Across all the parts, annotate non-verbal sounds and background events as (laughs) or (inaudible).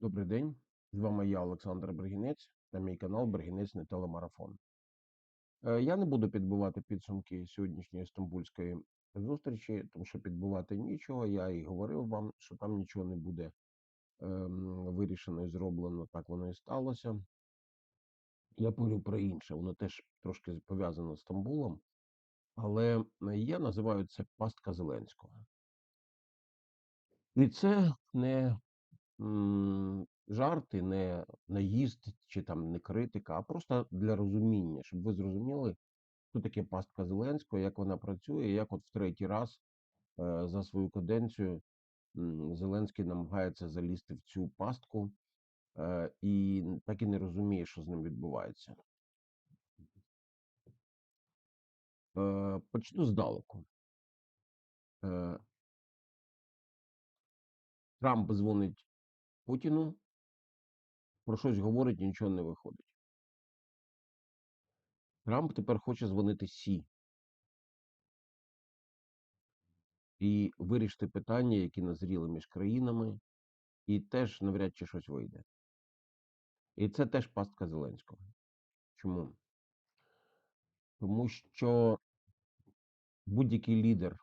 Добрий день, з вами я, Олександр Бригінець, та мій канал Бригінець не телемарафон. Е, Я не буду підбивати підсумки сьогоднішньої стамбульської зустрічі, тому що підбивати нічого. Я і говорив вам, що там нічого не буде ем, вирішено і зроблено. Так воно і сталося. Я говорю про інше, воно теж трошки пов'язано з Стамбулом, але я називаю це пастка Зеленського. І це не жарти, не наїзд чи там не критика, а просто для розуміння, щоб ви зрозуміли, що таке пастка Зеленського, як вона працює, як от в третій раз е, за свою каденцію Зеленський намагається залізти в цю пастку е, і так і не розуміє, що з ним відбувається. Е, почну здалеку. Трамп дзвонить Путіну, про щось говорить, нічого не виходить. Трамп тепер хоче дзвонити Сі і вирішити питання, які назріли між країнами, і теж навряд чи щось вийде. І це теж пастка Зеленського. Чому? Тому що будь-який лідер,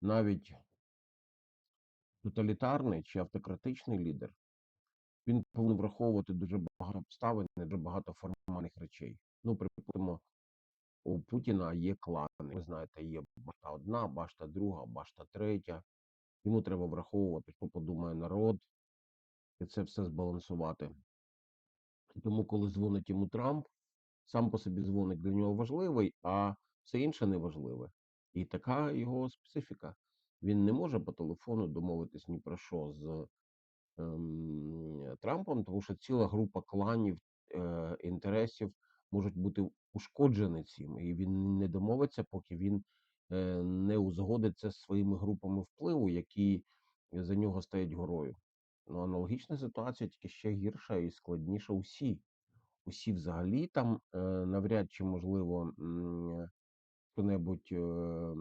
навіть тоталітарний чи автократичний лідер, він повинен враховувати дуже багато обставин, дуже багато формальних речей. Ну, припустимо, у Путіна є клани. Ви знаєте, є башта одна, башта друга, башта третя. Йому треба враховувати, що подумає народ, і це все збалансувати. Тому, коли дзвонить йому Трамп, сам по собі дзвоник для нього важливий, а все інше не важливе. І така його специфіка. Він не може по телефону домовитись ні про що з ем, Трампом, тому що ціла група кланів е, інтересів можуть бути ушкоджені цим, і він не домовиться, поки він е, не узгодиться з своїми групами впливу, які за нього стоять горою. Ну, аналогічна ситуація, тільки ще гірша і складніша усі. Усі взагалі там е, навряд чи можливо м, що-небудь е,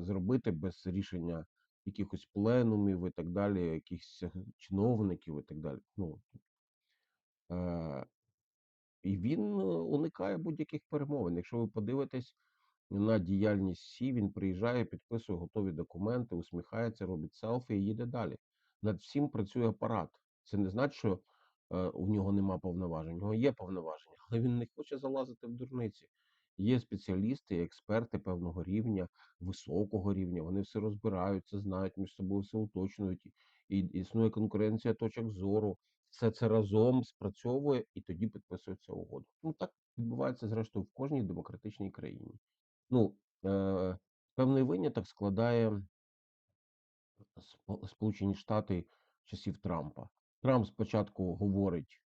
зробити без рішення якихось пленумів і так далі, якихось чиновників і так далі. Ну, е, і він е, уникає будь-яких перемовин. Якщо ви подивитесь на діяльність Сі, він приїжджає, підписує готові документи, усміхається, робить селфі і їде далі. Над всім працює апарат. Це не значить, що е, у нього нема повноважень. У нього є повноваження, (laughs) але він не хоче залазити в дурниці. Є спеціалісти, експерти певного рівня, високого рівня. Вони все розбираються, знають між собою все уточнюють. І існує конкуренція точок зору. Все це разом спрацьовує і тоді підписується угода. Ну так відбувається зрештою в кожній демократичній країні. Ну, е, певний виняток складає Сполучені Штати часів Трампа. Трамп спочатку говорить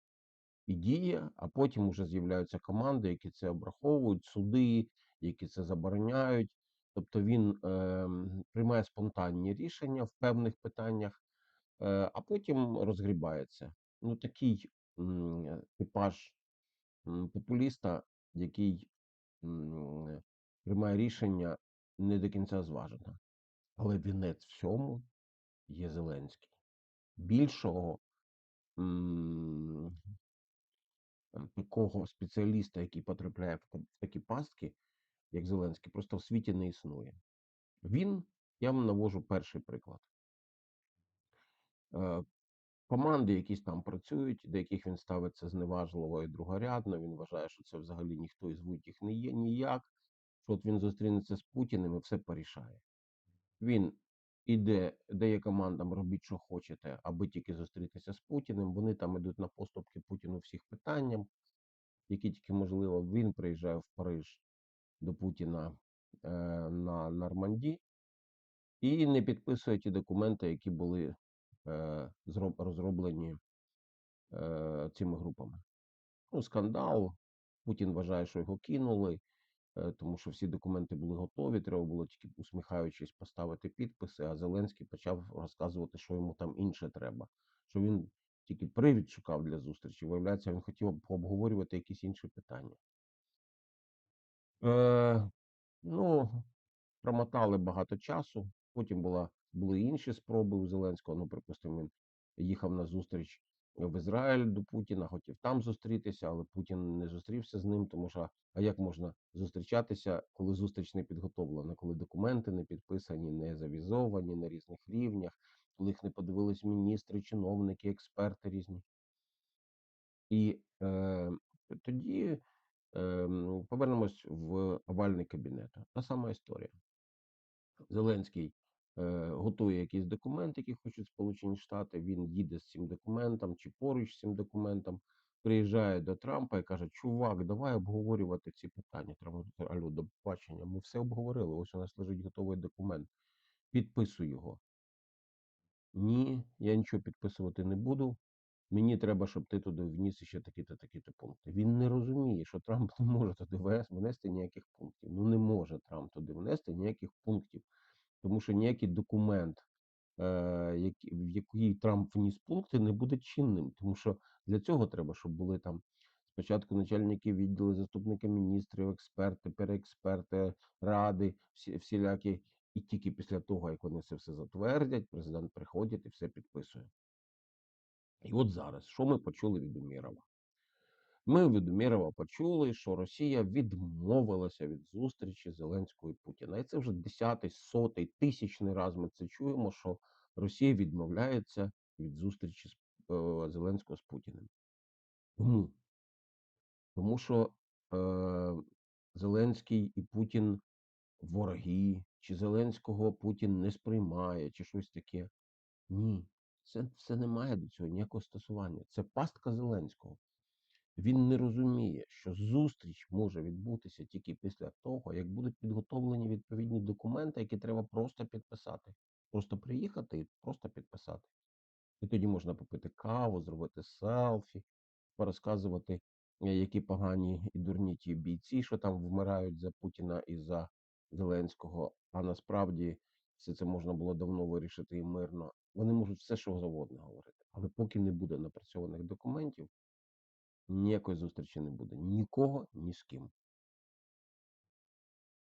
і діє, а потім вже з'являються команди, які це обраховують, суди, які це забороняють. Тобто він ем, приймає спонтанні рішення в певних питаннях, е, а потім розгрібається. Ну, такий м, типаж м, популіста, який м, приймає рішення не до кінця зважено. Але вінець всьому є Зеленський. Більшого м, такого спеціаліста, який потрапляє в такі пастки, як Зеленський, просто в світі не існує. Він, я вам навожу перший приклад. Е, Команди якісь там працюють, до яких він ставиться зневажливо і другорядно. Він вважає, що це взагалі ніхто і звуть їх не є ніяк. Що от він зустрінеться з Путіним і все порішає. Він іде, дає командам робіть, що хочете, аби тільки зустрітися з Путіним. Вони там ідуть на поступки Путіну всіх питанням, які тільки можливо. Він приїжджає в Париж до Путіна е, на Норманді і не підписує ті документи, які були е, розроблені е, цими групами. Ну, скандал. Путін вважає, що його кинули, тому що всі документи були готові. Треба було тільки усміхаючись поставити підписи. А Зеленський почав розказувати, що йому там інше треба. Що він тільки привід шукав для зустрічі. Виявляється, він хотів обговорювати якісь інші питання. Е, ну, промотали багато часу. Потім була, були інші спроби у Зеленського. Ну, припустимо, він їхав на зустріч в Ізраїль до Путіна, хотів там зустрітися, але Путін не зустрівся з ним, тому що а як можна зустрічатися, коли зустріч не підготовлена, коли документи не підписані, не завізовані на різних рівнях, коли їх не подивились міністри, чиновники, експерти різні. І е, тоді е, повернемось в овальний кабінет. Та сама історія. Зеленський готує якийсь документ, який хочуть Сполучені Штати. Він їде з цим документом чи поруч з цим документом, приїжджає до Трампа і каже: Чувак, давай обговорювати ці питання. Трамп каже, до побачення. Ми все обговорили. Ось у нас лежить готовий документ. Підписуй його. Ні, я нічого підписувати не буду. Мені треба, щоб ти туди вніс ще такі-то, такі-то пункти. Він не розуміє, що Трамп (laughs) не може туди внести ніяких пунктів. Ну не може Трамп туди внести ніяких пунктів, тому що ніякий документ, е, в який Трамп вніс пункти, не буде чинним. Тому що для цього треба, щоб були там спочатку начальники відділу, заступники міністрів, експерти, переексперти, ради, всі, всілякі. І тільки після того, як вони це все затвердять, президент приходить і все підписує. І от зараз, що ми почули від Умірова? Ми від Умірова почули, що Росія відмовилася від зустрічі Зеленського і Путіна. І це вже десятий, сотий, тисячний раз ми це чуємо, що Росія відмовляється від зустрічі з е, Зеленського з Путіним. Тому, Тому що е, Зеленський і Путін вороги, чи Зеленського Путін не сприймає, чи щось таке. Ні, це все не має до цього ніякого стосування. Це пастка Зеленського. Він не розуміє, що зустріч може відбутися тільки після того, як будуть підготовлені відповідні документи, які треба просто підписати. Просто приїхати і просто підписати. І тоді можна попити каву, зробити селфі, порозказувати, е, які погані і дурні ті бійці, що там вмирають за Путіна і за Зеленського. А насправді все це можна було давно вирішити і мирно. Вони можуть все, що завгодно говорити. Але поки не буде напрацьованих документів, ніякої зустрічі не буде. Нікого, ні з ким.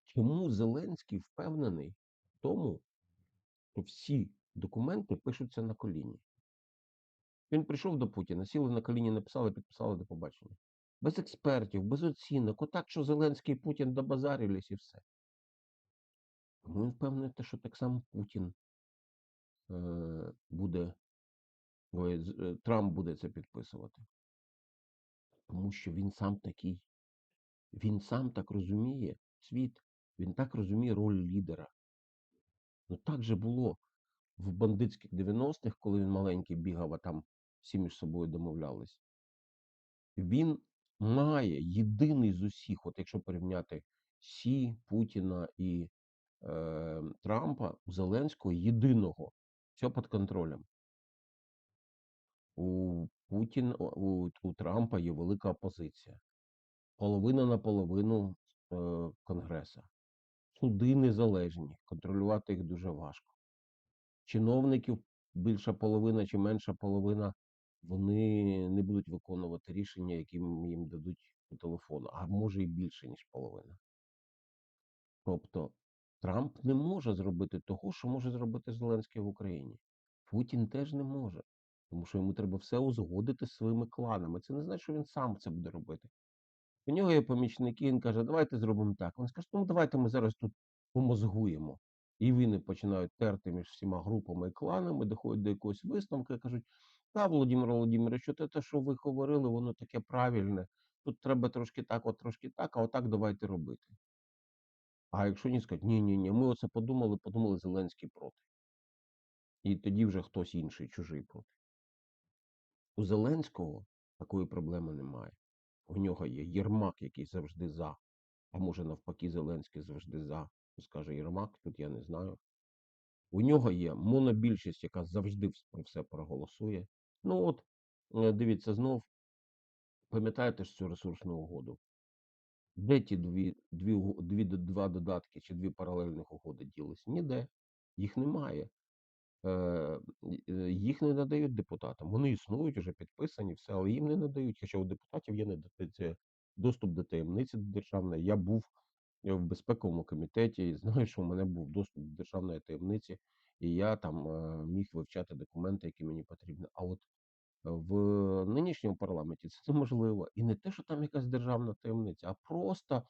Чому Зеленський впевнений в тому, що всі документи пишуться на коліні? Він прийшов до Путіна, сіли на коліні, написали, підписали до побачення. Без експертів, без оцінок, отак, що Зеленський і Путін добазарились і все. Тому він впевнений, що так само Путін е, буде, е, Трамп буде це підписувати. Тому що він сам такий. Він сам так розуміє світ, він так розуміє роль лідера. Ну так же було в бандитських 90-х, коли він маленький бігав, а там всі між собою домовлялись. Він має єдиний з усіх, от якщо порівняти Сі, Путіна і е, Трампа, у Зеленського єдиного. Все під контролем. У Путін, у, у Трампа є велика опозиція. Половина на половину е, Конгреса. Суди незалежні, контролювати їх дуже важко. Чиновників більша половина чи менша половина, вони не будуть виконувати рішення, які їм дадуть по телефону, а може і більше, ніж половина. Тобто Трамп не може зробити того, що може зробити Зеленський в Україні. Путін теж не може, тому що йому треба все узгодити з своїми кланами. Це не значить, що він сам це буде робити. У нього є помічники, він каже, давайте зробимо так. Він скаже, ну давайте ми зараз тут помозгуємо. І вони починають терти між всіма групами і кланами, доходять до якогось висновку і кажуть, та, Володимир Володимирович, от те, що ви говорили, воно таке правильне. Тут треба трошки так, от трошки так, а отак давайте робити. А якщо ні, скажуть, ні, ні, ні, ми оце подумали, подумали Зеленський проти. І тоді вже хтось інший, чужий проти. У Зеленського такої проблеми немає. У нього є Єрмак, який завжди за. А може навпаки, Зеленський завжди за. Скаже Єрмак, тут я не знаю. У нього є монобільшість, яка завжди про все проголосує. Ну от, е, дивіться, знов, пам'ятаєте ж цю ресурсну угоду? Де ті дві, дві, дві, два додатки чи дві паралельних угоди ділись? Ніде. Їх немає. Е, е, їх не надають депутатам. Вони існують, вже підписані, все, але їм не надають. Хоча у депутатів є не д- доступ до таємниці державної. Я був е, в безпековому комітеті і (laughs) знаю, що у мене був доступ до державної таємниці. і я там е, міг вивчати документи, які мені потрібні. А от в нинішньому парламенті це неможливо. І не те, що там якась державна таємниця, а просто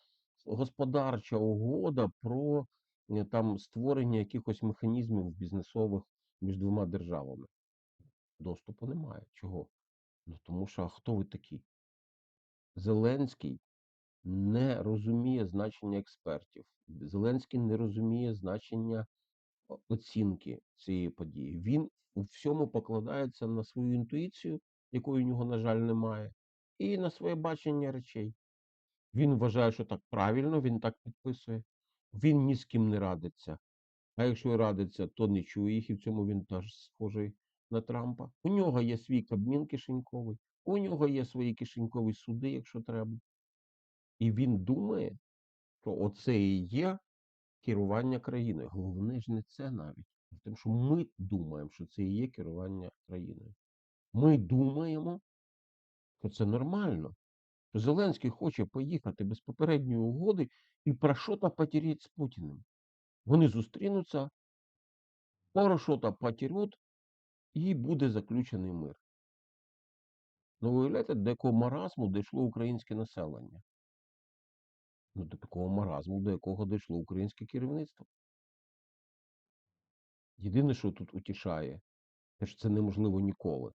господарча угода про е, там створення якихось механізмів бізнесових між двома державами. Доступу немає. Чого? Ну тому що а хто ви такі? Зеленський не розуміє значення експертів. Зеленський не розуміє значення оцінки цієї події. Він у всьому покладається на свою інтуїцію, якої у нього, на жаль, немає, і на своє бачення речей. Він вважає, що так правильно, він так підписує. Він ні з ким не радиться. А якщо радиться, то не чує їх, і в цьому він теж схожий на Трампа. У нього є свій кабмін кишеньковий, у нього є свої кишенькові суди, якщо треба. І він думає, що оце і є керування країною. Головне ж не це навіть. Тому що ми думаємо, що це і є керування країною. Ми думаємо, що це нормально. Зеленський хоче поїхати без попередньої угоди і про що то потереть з Путіним. Вони зустрінуться, про що і буде заключений мир. Ну, ви уявляєте, до якого маразму дійшло українське населення? Ну, до такого маразму, до якого дійшло українське керівництво. Єдине, що тут утішає, те, що це неможливо ніколи.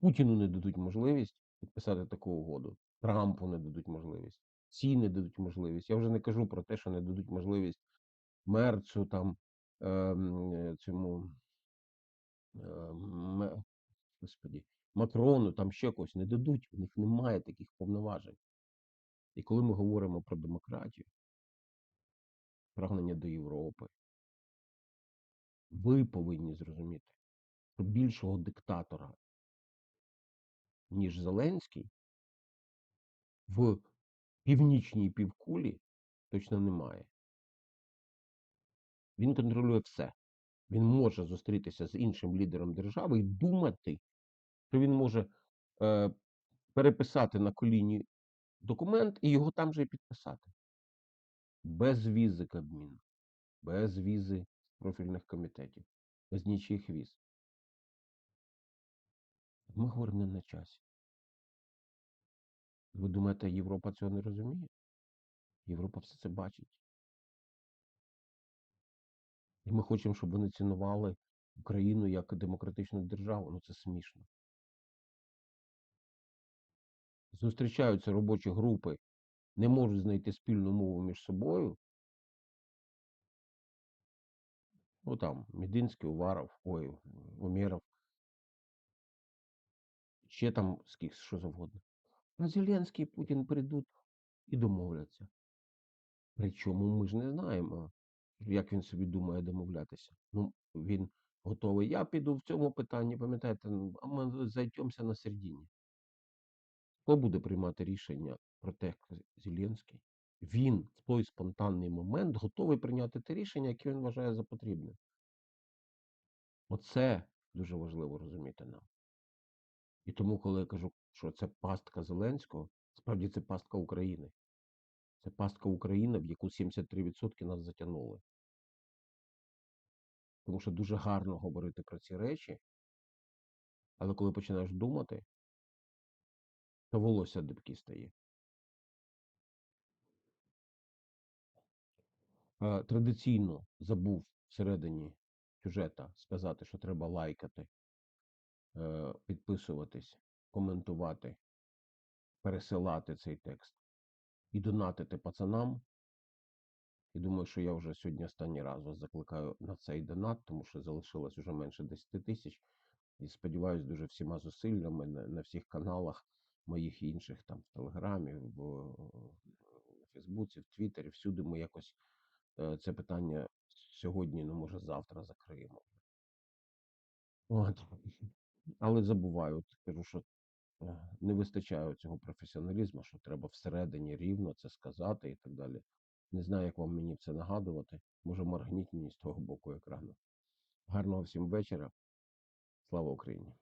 Путіну не дадуть можливість підписати таку угоду. Трампу не дадуть можливість. Ці не дадуть можливість. Я вже не кажу про те, що не дадуть можливість Мерцу, там, ем, е, цьому ем, господі, Макрону, там ще когось не дадуть. У них немає таких повноважень. І коли ми говоримо про демократію, прагнення до Європи, ви повинні зрозуміти, що більшого диктатора, ніж Зеленський, в північній півкулі точно немає. Він контролює все. Він може зустрітися з іншим лідером держави і думати, що він може е, переписати на коліні документ і його там же і підписати. Без візи Кабміну, без візи профільних комітетів, без нічих віз. Ми говоримо не на часі. Ви думаєте, Європа цього не розуміє? Європа все це бачить. І ми хочемо, щоб вони цінували Україну як демократичну державу. Ну це смішно. Зустрічаються робочі групи, не можуть знайти спільну мову між собою. Ну там Мединський, Уваров, ой, Умєров. Ще там скільки, що завгодно. А Зеленський і Путін прийдуть і домовляться. Причому ми ж не знаємо, як він собі думає домовлятися. Ну, він готовий. Я піду в цьому питанні, пам'ятаєте, ну, а ми зайдемося на середині. Хто буде приймати рішення про те, Зеленський? Він в той спонтанний момент готовий прийняти те рішення, яке він вважає за потрібне. Оце дуже важливо розуміти нам. І тому, коли я кажу, що це пастка Зеленського, справді це пастка України. Це пастка України, в яку 73% нас затягнули. Тому що дуже гарно говорити про ці речі, але коли починаєш думати, то волосся дибки стає. Е, Традиційно забув всередині сюжета сказати, що треба лайкати, е, підписуватись, коментувати, пересилати цей текст і донатити пацанам. І думаю, що я вже сьогодні останній раз вас закликаю на цей донат, тому що залишилось вже менше 10 тисяч. І сподіваюся, дуже всіма зусиллями на, на всіх каналах моїх інших там в Телеграмі, в, в Фейсбуці, в Твіттері, всюди ми якось е, це питання сьогодні, ну може завтра закриємо. От. Але забуваю, от кажу, що не вистачає цього професіоналізму, що треба всередині рівно це сказати і так далі. Не знаю, як вам мені це нагадувати. Може, моргніть мені з того боку екрану. Гарного всім вечора. Слава Україні!